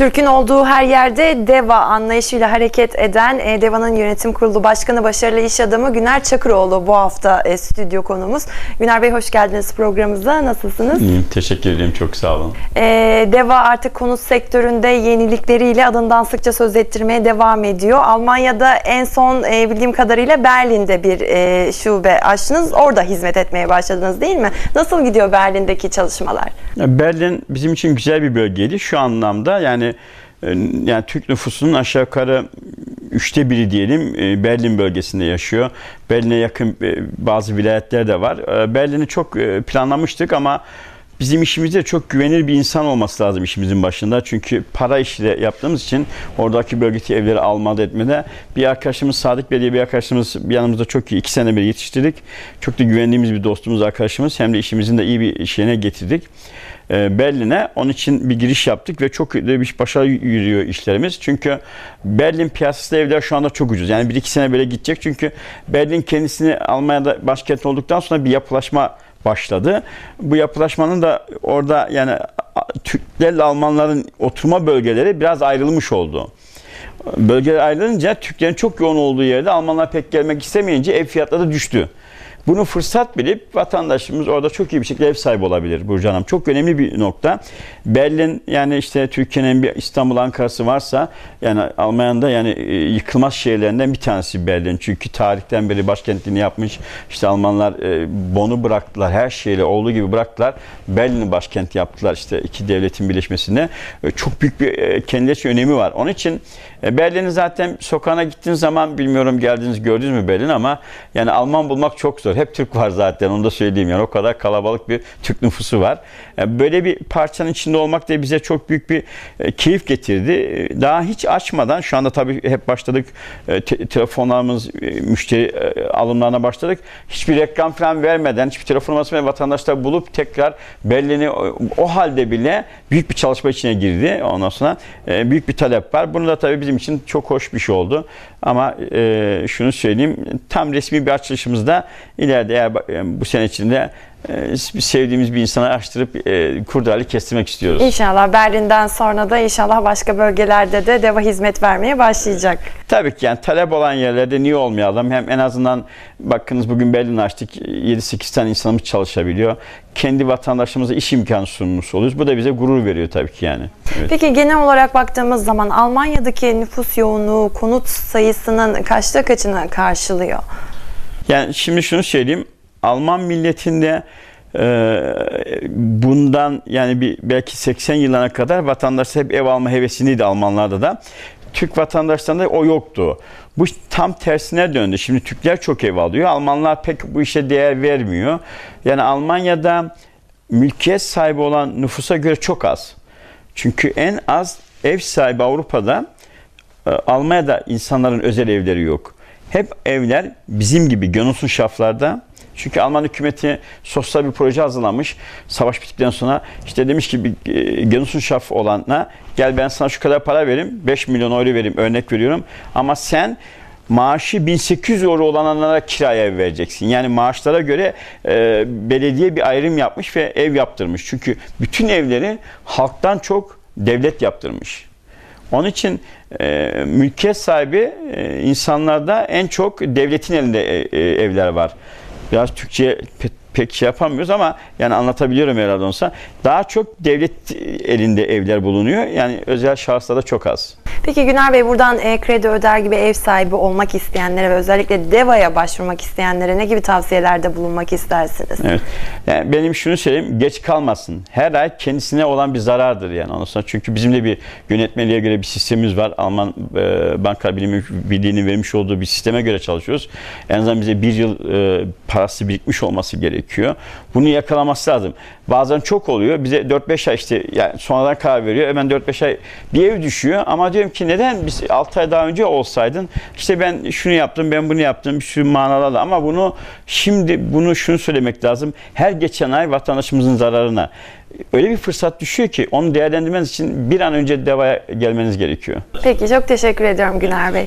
Türk'ün olduğu her yerde DEVA anlayışıyla hareket eden e, DEVA'nın yönetim kurulu başkanı başarılı iş adamı Güner Çakıroğlu bu hafta e, stüdyo konuğumuz. Güner Bey hoş geldiniz programımıza. Nasılsınız? İyiyim, teşekkür ederim. Çok sağ olun. E, DEVA artık konut sektöründe yenilikleriyle adından sıkça söz ettirmeye devam ediyor. Almanya'da en son e, bildiğim kadarıyla Berlin'de bir e, şube açtınız. Orada hizmet etmeye başladınız değil mi? Nasıl gidiyor Berlin'deki çalışmalar? Berlin bizim için güzel bir bölgeydi. Şu anlamda yani e, yani Türk nüfusunun aşağı yukarı üçte biri diyelim e, Berlin bölgesinde yaşıyor. Berlin'e yakın e, bazı vilayetler de var. Berlin'i çok planlamıştık ama bizim işimizde çok güvenilir bir insan olması lazım işimizin başında. Çünkü para işiyle yaptığımız için oradaki bölgedeki evleri almada etmede bir arkadaşımız Sadık Bey diye bir arkadaşımız bir yanımızda çok iyi. iki sene bir yetiştirdik. Çok da güvendiğimiz bir dostumuz, arkadaşımız. Hem de işimizin de iyi bir şeyine getirdik. Ee, Berlin'e onun için bir giriş yaptık ve çok bir başarılı yürüyor işlerimiz. Çünkü Berlin piyasasında evler şu anda çok ucuz. Yani bir iki sene böyle gidecek. Çünkü Berlin kendisini Almanya'da başkent olduktan sonra bir yapılaşma başladı. Bu yapılaşmanın da orada yani Türklerle Almanların oturma bölgeleri biraz ayrılmış oldu. Bölgeler ayrılınca Türklerin çok yoğun olduğu yerde Almanlar pek gelmek istemeyince ev fiyatları düştü. Bunu fırsat bilip vatandaşımız orada çok iyi bir şekilde ev sahibi olabilir Burcu Hanım. Çok önemli bir nokta. Berlin yani işte Türkiye'nin bir İstanbul Ankara'sı varsa yani Almanya'da yani e, yıkılmaz şehirlerinden bir tanesi Berlin. Çünkü tarihten beri başkentliğini yapmış. İşte Almanlar e, Bonn'u bıraktılar. Her şeyle olduğu gibi bıraktılar. Berlin'i başkent yaptılar işte iki devletin birleşmesine. E, Çok büyük bir kendileri önemi var. Onun için Berlin'i zaten sokağına gittiğiniz zaman bilmiyorum geldiniz gördünüz mü Berlin ama yani Alman bulmak çok zor. Hep Türk var zaten onu da söyleyeyim yani o kadar kalabalık bir Türk nüfusu var. E, Böyle bir parçanın içinde olmak da bize çok büyük bir e, keyif getirdi. E, Daha hiç açmadan şu anda tabii hep başladık te- telefonlarımız müşteri alımlarına başladık. Hiçbir reklam falan vermeden hiçbir telefon numarası ve vatandaşlar bulup tekrar Berlin'i o, halde bile büyük bir çalışma içine girdi. Ondan sonra büyük bir talep var. Bunu da tabii bizim için çok hoş bir şey oldu. Ama e, şunu söyleyeyim tam resmi bir açılışımızda ileride eğer e, bu sene içinde sevdiğimiz bir insana açtırıp e, kurdali kestirmek istiyoruz. İnşallah Berlin'den sonra da inşallah başka bölgelerde de DEVA hizmet vermeye başlayacak. Tabii ki yani talep olan yerlerde niye olmayalım? Hem en azından bakınız bugün Berlin açtık 7-8 tane insanımız çalışabiliyor. Kendi vatandaşımıza iş imkanı sunmuş oluyoruz. Bu da bize gurur veriyor tabii ki yani. Evet. Peki genel olarak baktığımız zaman Almanya'daki nüfus yoğunluğu konut sayısının kaçta kaçını karşılıyor? Yani şimdi şunu söyleyeyim. Alman milletinde e, bundan yani bir belki 80 yılına kadar vatandaşlar hep ev alma hevesindeydi Almanlarda da. Türk vatandaşlarında o yoktu. Bu tam tersine döndü. Şimdi Türkler çok ev alıyor. Almanlar pek bu işe değer vermiyor. Yani Almanya'da mülkiyet sahibi olan nüfusa göre çok az. Çünkü en az ev sahibi Avrupa'da e, Almanya'da insanların özel evleri yok. Hep evler bizim gibi gönülsün şaflarda. Çünkü Alman hükümeti sosyal bir proje hazırlamış. Savaş bittikten sonra işte demiş ki bir e, gönülsün şaf olana gel ben sana şu kadar para vereyim. 5 milyon euro vereyim örnek veriyorum. Ama sen maaşı 1800 euro olanlara kiraya vereceksin. Yani maaşlara göre e, belediye bir ayrım yapmış ve ev yaptırmış. Çünkü bütün evleri halktan çok devlet yaptırmış. Onun için e, mülkiyet sahibi e, insanlarda en çok devletin elinde e, e, evler var. Biraz Türkçe pe- pek şey yapamıyoruz ama yani anlatabiliyorum herhalde olsa. Daha çok devlet elinde evler bulunuyor. Yani özel şahıslarda çok az. Peki Güner Bey buradan e, kredi öder gibi ev sahibi olmak isteyenlere ve özellikle DEVA'ya başvurmak isteyenlere ne gibi tavsiyelerde bulunmak istersiniz? Evet. Yani benim şunu söyleyeyim, geç kalmasın. Her ay kendisine olan bir zarardır yani ondan sonra. Çünkü bizim de bir yönetmeliğe göre bir sistemimiz var. Alman e, Banka Bilimi Birliği'nin vermiş olduğu bir sisteme göre çalışıyoruz. En azından bize bir yıl e, parası birikmiş olması gerekiyor. Bunu yakalaması lazım. Bazen çok oluyor. Bize 4-5 ay işte yani sonradan karar veriyor. Hemen 4-5 ay bir ev düşüyor. Ama diyorum ki neden biz 6 ay daha önce olsaydın işte ben şunu yaptım, ben bunu yaptım bir sürü manalarla ama bunu şimdi bunu şunu söylemek lazım. Her geçen ay vatandaşımızın zararına öyle bir fırsat düşüyor ki onu değerlendirmeniz için bir an önce devaya gelmeniz gerekiyor. Peki çok teşekkür ediyorum Güner Bey.